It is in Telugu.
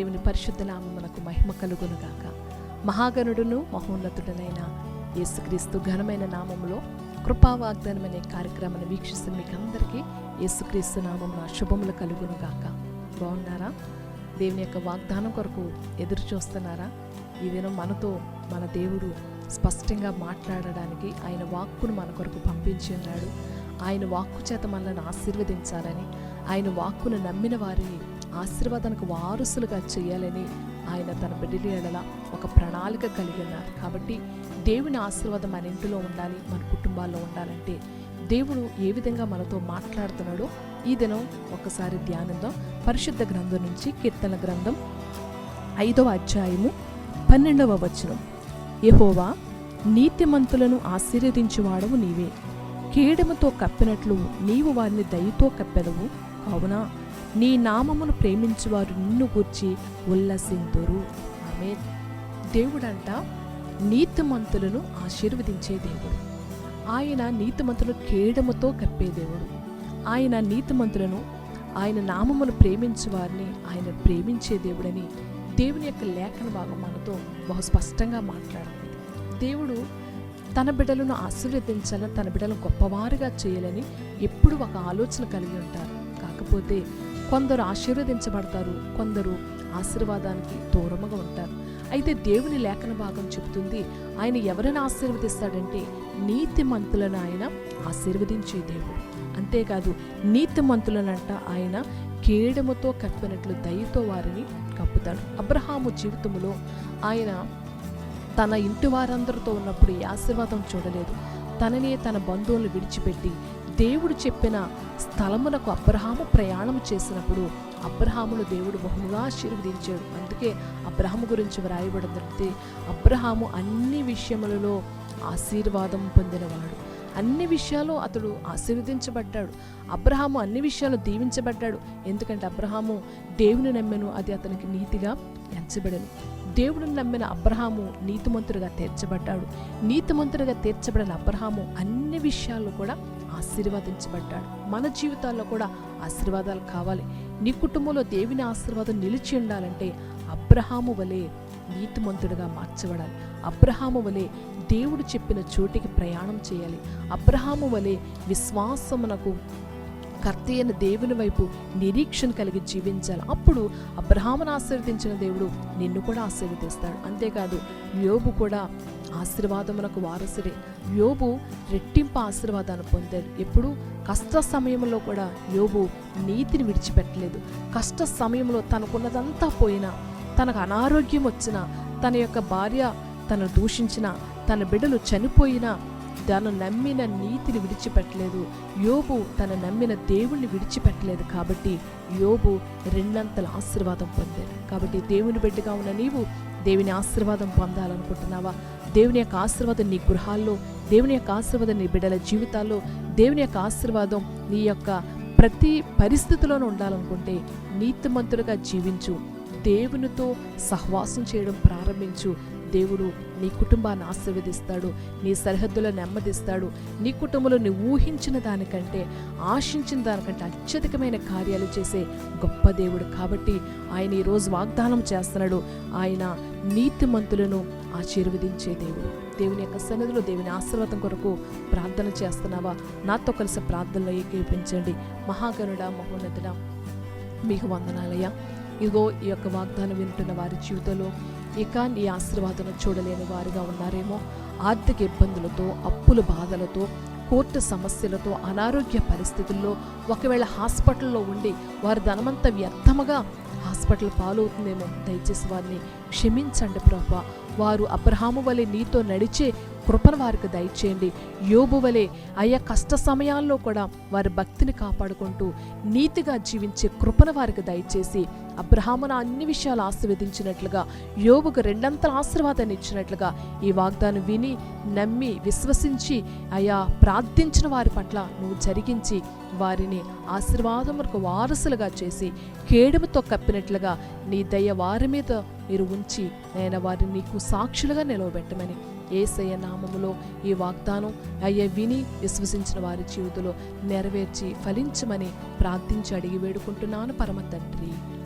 దేవుని పరిశుద్ధ నామమునకు మహిమ కలుగును గాక మహాగణుడును మహోన్నతుడనైన యేసుక్రీస్తు ఘనమైన నామములో కృపా వాగ్దానం అనే కార్యక్రమాన్ని వీక్షిస్తున్న మీకు అందరికీ యేసుక్రీస్తు నామమున శుభములు కలుగునుగాక. బాగున్నారా? దేవుని యొక్క వాగ్దానం కొరకు ఎదురు చూస్తున్నారా? ఈ దినం మనతో మన దేవుడు స్పష్టంగా మాట్లాడడానికి ఆయన వాక్కును మన కొరకు పంపించి ఉన్నాడు. ఆయన వాక్కు చేత మనల్ని ఆశీర్వదించాలని ఆయన వాక్కును నమ్మిన వారిని ఆశీర్వాదానికి వారసులుగా చేయాలని ఆయన తన బిడ్డల ఎడల ఒక ప్రణాళిక కలిగి ఉన్నారు. కాబట్టి దేవుని ఆశీర్వాదం మన ఇంటిలో ఉండాలి మన కుటుంబాల్లో ఉండాలంటే దేవుడు ఏ విధంగా మనతో మాట్లాడుతున్నాడో ఈ దినం ఒకసారి ధ్యానిద్దాం. పరిశుద్ధ గ్రంథం నుంచి కీర్తన గ్రంథం ఐదవ అధ్యాయము పన్నెండవ వచనం. యహోవా నీతిమంతులను ఆశీర్వదించేవాడవు నీవే. కేడముతో కప్పినట్లు నీవు వారిని దయతో కప్పెదవు. కావున నీ నామమును ప్రేమించువారు నిన్ను గూర్చి ఉల్లసింతురు ఆమె దేవుడంట నీతిమంతులను ఆశీర్వదించే దేవుడు. ఆయన నీతిమంతులు కేడముతో కప్పే దేవుడు. ఆయన నీతిమంతులను ఆయన నామమును ప్రేమించు వారిని ఆయన ప్రేమించే దేవుడని దేవుని యొక్క లేఖన భాగం మనతో బహు స్పష్టంగా మాట్లాడుతుంది. దేవుడు తన బిడ్డలను ఆశీర్వదించాలని తన బిడ్డలను గొప్పవారుగా చేయాలని ఎప్పుడు ఒక ఆలోచన కలిగి ఉంటారు. కాకపోతే కొందరు ఆశీర్వదించబడతారు కొందరు ఆశీర్వాదానికి దూరముగా ఉంటారు. అయితే దేవుని లేఖన భాగం చెబుతుంది ఆయన ఎవరిని ఆశీర్వదిస్తాడంటే నీతిమంతులను ఆయన ఆశీర్వదించే దేవుడు. అంతేకాదు నీతిమంతులనంట ఆయన కేడముతో కప్పినట్లు దయతో వారిని కప్పుతాడు. అబ్రహాము జీవితంలో ఆయన తన ఇంటి వారందరితో ఉన్నప్పుడు ఈ ఆశీర్వాదం చూడలేదు. తననే తన బంధువులను విడిచిపెట్టి దేవుడు చెప్పిన స్థలమునకు అబ్రహాము ప్రయాణం చేసినప్పుడు అబ్రహామును దేవుడు బహుగా ఆశీర్వదించాడు. అందుకే అబ్రహాము గురించి వ్రాయబడిందంటే అబ్రహాము అన్ని విషయములలో ఆశీర్వాదం పొందినవాడు. అన్ని విషయాలు అతడు ఆశీర్వదించబడ్డాడు. అబ్రహాము అన్ని విషయాలు దీవించబడ్డాడు. ఎందుకంటే అబ్రహాము దేవుని నమ్మెను అది అతనికి నీతిగా ఎంచబడను. దేవుడిని నమ్మిన అబ్రహాము నీతిమంతుడిగా తీర్చబడ్డాడు. నీతిమంతుడిగా తీర్చబడిన అబ్రహాము అన్ని విషయాల్లో కూడా ఆశీర్వదించబడ్డాడు. మన జీవితాల్లో కూడా ఆశీర్వాదాలు కావాలి. నీ కుటుంబంలో దేవుని ఆశీర్వాదం నిలిచి ఉండాలంటే అబ్రహాము వలె నీతిమంతుడిగా మార్చబడాలి. అబ్రహాము వలె దేవుడు చెప్పిన చోటికి ప్రయాణం చేయాలి. అబ్రహాము వలె విశ్వాసమునకు కర్త అయిన దేవుని వైపు నిరీక్షణ కలిగి జీవించాలి. అప్పుడు అబ్రహామును ఆశీర్వదించిన దేవుడు నిన్ను కూడా ఆశీర్వదిస్తాడు. అంతేకాదు యోబు కూడా ఆశీర్వాదమునకు వారసుడే. యోబు రెట్టింపు ఆశీర్వాదాన్ని పొందాడు. ఎప్పుడు కష్ట సమయంలో కూడా యోబు నీతిని విడిచిపెట్టలేదు. కష్ట సమయంలో తనకున్నదంతా పోయినా తనకు అనారోగ్యం వచ్చినా తన యొక్క భార్య తను దూషించిన తన బిడ్డలు చనిపోయినా తను నమ్మిన నీతిని విడిచిపెట్టలేదు. యోబు తన నమ్మిన దేవుణ్ణి విడిచిపెట్టలేదు కాబట్టి యోబు రెండంతల ఆశీర్వాదం పొందాడు. కాబట్టి దేవుని బిడ్డగా ఉన్న నీవు దేవుని ఆశీర్వాదం పొందాలనుకుంటున్నావా? దేవుని యొక్క ఆశీర్వాదం నీ గృహాల్లో దేవుని యొక్క ఆశీర్వాదం నీ బిడ్డల జీవితాల్లో దేవుని యొక్క ఆశీర్వాదం నీ యొక్క ప్రతి పరిస్థితిలోనూ ఉండాలనుకుంటే నీతిమంతుడిగా జీవించు. దేవునితో సహవాసం చేయడం ప్రారంభించు. దేవుడు నీ కుటుంబాన్ని ఆశీర్వదిస్తాడు నీ సరిహద్దులను నెమ్మదిస్తాడు. నీ కుటుంబంలో నువ్వు ఊహించిన దానికంటే ఆశించిన దానికంటే అత్యధికమైన కార్యాలు చేసే గొప్ప దేవుడు కాబట్టి ఆయన ఈరోజు వాగ్దానం చేస్తున్నాడు. ఆయన నీతిమంతులను ఆశీర్వదించే దేవుడు. దేవుని యొక్క సన్నిధిలో దేవుని ఆశీర్వాదం కొరకు ప్రార్థన చేస్తున్నావా? నాతో కలిసి ప్రార్థనలో ఏకీపించండి. మహాగణుడ మహోన్నతుడ మీకు వందనాలయ్యా. ఇదిగో ఈ యొక్క వాగ్దానం వింటున్న వారి జీవితంలో ఇక నీ ఆశీర్వాదం చూడలేని వారిగా ఉన్నారేమో. ఆర్థిక ఇబ్బందులతో అప్పుల బాధలతో కోర్టు సమస్యలతో అనారోగ్య పరిస్థితుల్లో ఒకవేళ హాస్పిటల్లో ఉండి వారి ధనమంతా వ్యర్థముగా హాస్పిటల్ పాలవుతుందేమో. దయచేసి వారిని క్షమించండి ప్రభా. వారు అబ్రహాము వలె నీతో నడిచే కృపను వారికి దయచేయండి. యోబు వలె అయ్యా కష్ట సమయాల్లో కూడా వారి భక్తిని కాపాడుకుంటూ నీతిగా జీవించే కృపను వారికి దయచేసి అబ్రహామును అన్ని విషయాలు ఆశీర్వదించినట్లుగా యోబుకు రెండంతల ఆశీర్వాదాన్ని ఇచ్చినట్లుగా ఈ వాగ్దానం విని నమ్మి విశ్వసించి అయా ప్రార్థించిన వారి పట్ల నువ్వు జరిగించి వారిని ఆశీర్వాదములకు వారసులుగా చేసి కేడుముతో కప్పినట్లుగా నీ దయ వారి మీద మీరు ఉంచి నేను వారిని నీకు సాక్షులుగా నిలవబెట్టమని ఏసయ్య నామములో ఈ వాగ్దానం అయ్య విని విశ్వసించిన వారి జీవితంలో నెరవేర్చి ఫలించమని ప్రార్థించి అడిగి వేడుకుంటున్నాను. పరమ తండ్రి.